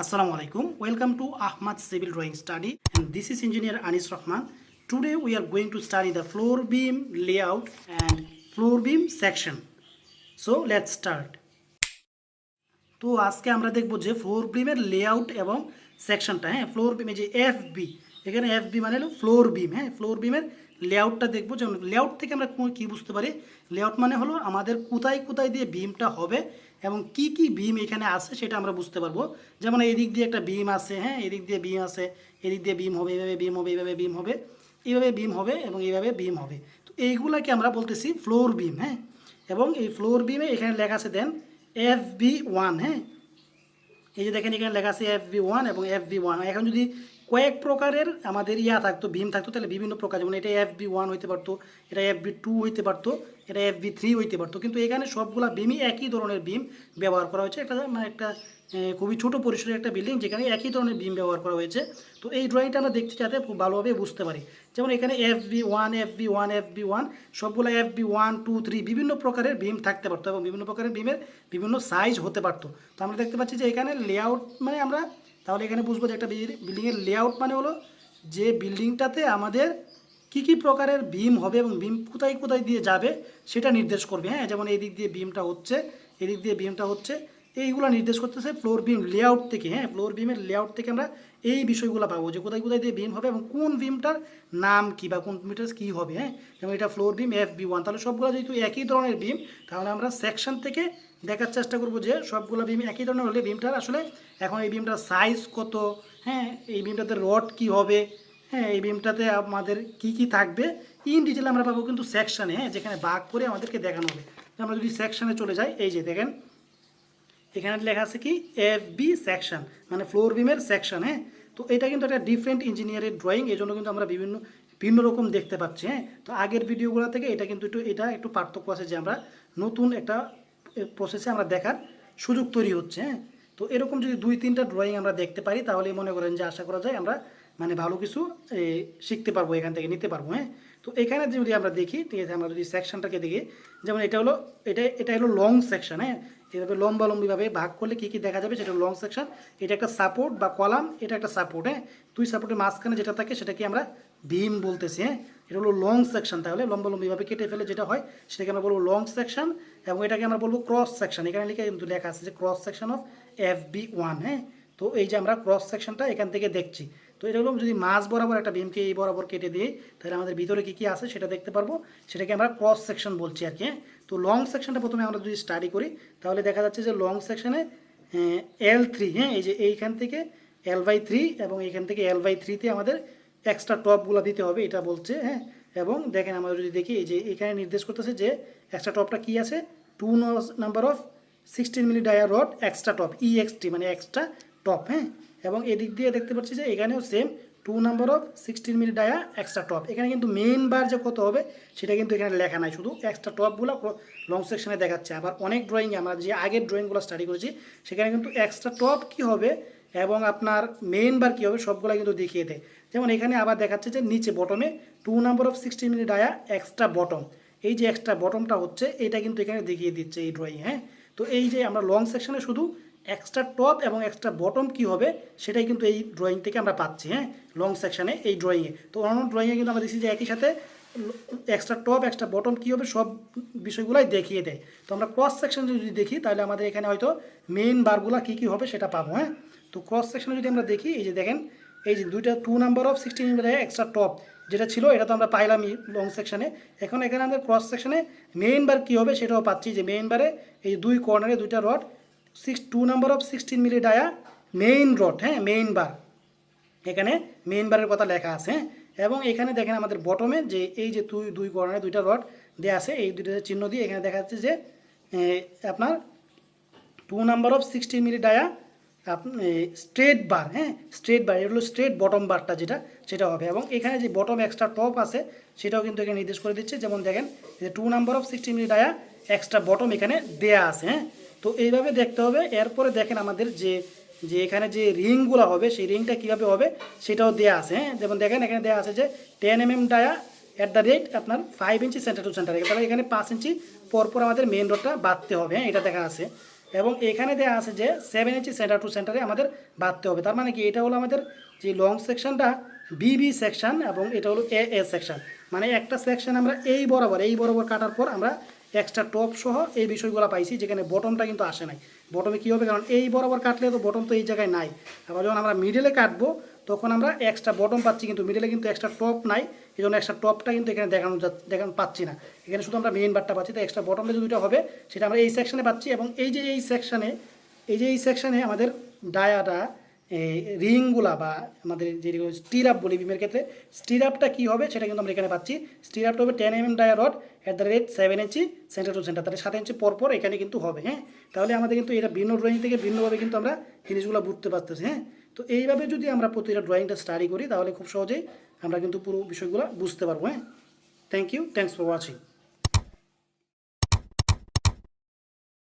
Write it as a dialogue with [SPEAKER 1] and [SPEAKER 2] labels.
[SPEAKER 1] Assalamu alaikum. Welcome to Ahmad Civil Drawing Study and this is engineer Anis Rahman. Today we are going to study the floor beam layout and floor beam section. So let's start. তো আজকে আমরা দেখব যে floor বিমের layout এবং সেকশনটা হ্যাঁ floor বিমে যে এফ বি এখানে এফ বি মানে হলো ফ্লোর বিম হ্যাঁ? ফ্লোর বিমের লেআউটটা দেখব। যেমন লেআউট থেকে আমরা কি বুঝতে পারি? লেআউট মানে হলো আমাদের কোথায় কোথায় দিয়ে বিমটা হবে এবং কি কি বিম এখানে আছে সেটা আমরা বুঝতে পারব। যেমন এই দিক দিয়ে একটা বিম আছে হ্যাঁ? এদিক দিয়ে বিম আছে এদিক দিয়ে বিম হবে, এইভাবে বিম হবে, এইভাবে বিম হবে, এইভাবে বিম হবে এবং এইভাবে বিম হবে। তো এইগুলাকে আমরা বলতেছি ফ্লোর বিম হ্যাঁ? এবং এই ফ্লোর বিমে এখানে লেখা আছে দেন এফ বি ওয়ান হ্যাঁ? এই যে দেখেন এখানে লেখা আছে এফ বি ওয়ান এবং এফ বি ওয়ান এখন যদি কয়েক প্রকারের আমাদের ইয়া থাকতো, ভীম থাকতো, তাহলে বিভিন্ন প্রকার। যেমন এটা এফ বি ওয়ান হইতে পারতো, এটা এফ বি টু হইতে পারতো, এটা এফ বি থ্রি হইতে পারতো। কিন্তু এখানে সবগুলা বিমই একই ধরনের বিম ব্যবহার করা হয়েছে। একটা মানে একটা খুবই ছোট পরিসরের একটা বিল্ডিং যেখানে একই ধরনের বিম ব্যবহার করা হয়েছে। তো এই ড্রয়িংটা আমরা দেখতে যাতে খুব ভালোভাবে বুঝতে পারি। যেমন এখানে F B one F B one F B one সবগুলো F B one two three বিভিন্ন প্রকারের বিম থাকতে পারতো এবং বিভিন্ন প্রকারের বিমের বিভিন্ন সাইজ হতে পারতো। তো আমরা দেখতে পাচ্ছি যে এখানে লেআউট মানে আমরা তাহলে এখানে বুঝব যে একটা বিল্ডিংয়ের লেআউট মানে হলো যে বিল্ডিংটাতে আমাদের কি কি প্রকারের বিম হবে এবং বিম কোথায় কোথায় দিয়ে যাবে সেটা নির্দেশ করবে। হ্যাঁ যেমন এই দিক দিয়ে বিমটা হচ্ছে এদিক দিয়ে বিমটা হচ্ছে। এইগুলো নির্দেশ করতেছে ফ্লোর বিম লেআউট থেকে হ্যাঁ? ফ্লোর বিমের লেআউট থেকে আমরা এই বিষয়গুলো পাবো যে কোথায় কোথায় দিয়ে বিম হবে এবং কোন বিমটার নাম কি বা কোন বিমটার কী হবে হ্যাঁ? যেমন এটা floor beam F B one তাহলে সবগুলো যেহেতু একই ধরনের বিম তাহলে আমরা সেকশন থেকে দেখার চেষ্টা করব যে সবগুলো বিম একই ধরনের হলে বিমটার আসলে এখন এই বিমটার সাইজ কত হ্যাঁ? এই বিমটাতে রড কি হবে হ্যাঁ? এই বিমটাতে আমাদের কি কি থাকবে? ইন ডিটেল আমরা পাবো কিন্তু সেকশানে হ্যাঁ? যেখানে ভাগ করে আমাদেরকে দেখানো হবে। আমরা যদি সেকশানে চলে যাই, এই যে দেখেন এখানে লেখা আছে কি? এফ বি সেকশন মানে ফ্লোর বিমের সেকশন হ্যাঁ? তো এটা কিন্তু একটা ডিফারেন্ট ইঞ্জিনিয়ারের ড্রয়িং এই জন্য কিন্তু আমরা বিভিন্ন, ভিন্ন রকম দেখতে পাচ্ছি হ্যাঁ? তো আগের ভিডিওগুলো থেকে এটা কিন্তু একটু, এটা একটু পার্থক্য আছে যে আমরা নতুন একটা প্রসেসে আমরা দেখার সুযোগ তৈরি হচ্ছে হ্যাঁ? তো এরকম যদি দুই, তিনটা ড্রয়িং আমরা দেখতে পারি, তাহলে মনে করেন যে আশা করা যায় আমরা মানে ভালো কিছু শিখতে পারব, এখান থেকে নিতে পারব হ্যাঁ? তো এখানে যদি আমরা দেখি, ঠিক আছে, আমরা যদি সেকশনটাকে দেখি, যেমন এটা হলো, এটা এটা হলো লং সেকশন হ্যাঁ? এভাবে লম্বা লম্বিভাবে ভাগ করলে কী কী দেখা যাবে? সেটা লং সেকশন এটা একটা সাপোর্ট বা কলাম এটা একটা সাপোর্ট হ্যাঁ? দুই সাপোর্টের মাঝখানে যেটা থাকে সেটাকে আমরা বিম বলতেছি হ্যাঁ? এটা হলো লং সেকশন তাহলে লম্বা লম্বিভাবে কেটে ফেলে যেটা হয় সেটাকে আমরা বলব লং সেকশন এবং এটাকে আমরা বলব ক্রস সেকশন এখানে লিখে কিন্তু লেখা আছে যে cross section of F B one হ্যাঁ? তো এই যে আমরা ক্রস সেকশনটা এখান থেকে দেখছি। তো হলো যদি মাছ বরাবর একটা বিমকে এই বরাবর কেটে দিই তাহলে আমাদের ভিতরে কী কী আছে সেটা দেখতে পারব। সেটাকে আমরা ক্রস সেকশন বলছি আর কি হ্যাঁ? তো লং সেকশনটা প্রথমে আমরা যদি স্টাডি করি, তাহলে দেখা যাচ্ছে যে লং সেকশনে এল থ্রি হ্যাঁ এই যে এইখান থেকে এল বাই থ্রি এবং এইখান থেকে এল বাই থ্রিতে আমাদের এক্সট্রা টপগুলো দিতে হবে, এটা বলছে হ্যাঁ? এবং দেখেন আমরা যদি দেখি, এই যে এখানে নির্দেশ করতেছে যে এক্সট্রা টপটা কী আছে? Two number of sixteen milli dia rod extra top EXT মানে এক্সট্রা টপ হ্যাঁ? এবং এদিক দিয়ে দেখতে পাচ্ছি যে এখানেও same two number of sixteen milli dia extra top এখানে কিন্তু মেন বার যে কত হবে, সেটা কিন্তু এখানে লেখা নাই। শুধু এক্সট্রা টপগুলো লং সেকশনে দেখাচ্ছে। আবার অনেক ড্রয়িং আমরা যে আগের ড্রয়িংগুলো স্টাডি করেছি, সেখানে কিন্তু এক্সট্রা টপ কী হবে এবং আপনার মেন বার কী হবে সবগুলো কিন্তু দেখিয়ে দেয়। যেমন এখানে আবার দেখাচ্ছে যে নিচে বটমে two number of sixteen milli dia extra bottom এই যে এক্সট্রা বটমটা হচ্ছে, এটা কিন্তু এখানে দেখিয়ে দিচ্ছে এই ড্রয়িং হ্যাঁ? তো এই যে আমরা লং সেকশনে শুধু এক্সট্রা টপ এবং এক্সট্রা বটম কি হবে, সেটাই কিন্তু এই ড্রয়িং থেকে আমরা পাচ্ছি হ্যাঁ? লং সেকশনে এই ড্রয়িংয়ে তো অন্য ড্রয়িংয়ে কিন্তু আমরা দেখছি যে একই সাথে এক্সট্রা টপ এক্সট্রা বটম কী হবে, সব বিষয়গুলোই দেখিয়ে দেয়। তো আমরা ক্রস সেকশন যদি দেখি, তাহলে আমাদের এখানে হয়তো মেইন বারগুলো কী কী হবে সেটা পাবো হ্যাঁ? তো ক্রস সেকশনে যদি আমরা দেখি, এই যে দেখেন, এই যে দুইটা two number of sixteen extra top যেটা ছিল, এটা তো আমরা পাইলামই লং সেকশনে এখন এখানে আমাদের ক্রস সেকশনে মেইন বার কী হবে সেটাও পাচ্ছি, যে মেইন বারে এই দুই কর্নারে দুইটা rod six two number of sixteen milli dia main rod হ্যাঁ মেইন বার এখানে মেইন বারের কথা লেখা আছে হ্যাঁ? এবং এখানে দেখেন আমাদের বটমে যে এই যে দুই দুই কর্নারে দুইটা রড দেওয়া আছে, এই দুইটা চিহ্ন দিয়ে এখানে দেখা যাচ্ছে যে আপনার two number of sixteen milli dia straight bar হ্যাঁ স্ট্রেট বার এগুলো স্ট্রেট বটম বারটা যেটা, সেটা হবে। এবং এখানে যে বটম এক্সট্রা টপ আছে, সেটাও কিন্তু এখানে নির্দেশ করে দিচ্ছে। যেমন দেখেন যে two number of sixteen milli dia extra bottom এখানে দেয়া আছে হ্যাঁ। তো এইভাবে দেখতে হবে। এরপরে দেখেন আমাদের যে যে এখানে যে রিংগুলো হবে, সেই রিংটা কীভাবে হবে সেটাও দেওয়া আছে হ্যাঁ? যেমন দেখেন, এখানে দেওয়া আছে যে ten M M dia at the rate আপনার five inch centre to centre তাহলে এখানে পাঁচ ইঞ্চি পরপর আমাদের মেন রোডটা বাঁধতে হবে হ্যাঁ? এটা দেখা আছে। এবং এখানে দেওয়া আছে যে সেভেন ইঞ্চি সেন্টার টু সেন্টারে আমাদের বাঁধতে হবে। তার মানে কি? এটা হলো আমাদের যে লং সেকশনটা বিবি সেকশন এবং এটা হলো এ এ সেকশন মানে একটা সেকশন আমরা এই বরাবর এই বরাবর কাটার পর আমরা এক্সট্রা টপ সহ এই বিষয়গুলো পাইছি, যেখানে বটমটা কিন্তু আসে নাই। বটমে কী হবে? কারণ এই বরাবর কাটলে তো বটম তো এই জায়গায় নাই। আবার যখন আমরা মিডলে কাটবো, তখন আমরা এক্সট্রা বটম পাচ্ছি কিন্তু মিডলে কিন্তু এক্সট্রা টপ নাই। এই জন্য এক্সট্রা টপটা কিন্তু এখানে দেখানো দেখানো পাচ্ছি না। এখানে শুধু আমরা মেইন বারটা পাচ্ছি। তো এক্সট্রা বটমটা যে দুটো হবে, সেটা আমরা এই সেকশনে পাচ্ছি এবং এই যে এই সেকশনে এই যে এই সেকশনে আমাদের ডায়াটা রিংগুলা বা আমাদের যে স্টির আপ বলি বিমের ক্ষেত্রে স্টির আপটা কী হবে সেটা কিন্তু আমরা এখানে পাচ্ছি। স্টির আপটা হবে ten M M dia rod at the rate seven inch centre to centre তাহলে সাত ইঞ্চি পর পর এখানে কিন্তু হবে হ্যাঁ? তাহলে আমাদের কিন্তু এটা ভিন্ন ড্রয়িং থেকে ভিন্নভাবে কিন্তু আমরা জিনিসগুলো বুঝতে পারতেছি হ্যাঁ? তো এইভাবে যদি আমরা প্রতিটা ড্রয়িংটা স্টাডি করি, তাহলে খুব সহজেই আমরা কিন্তু পুরো বিষয়গুলো বুঝতে পারব হ্যাঁ? Thank you thanks for watching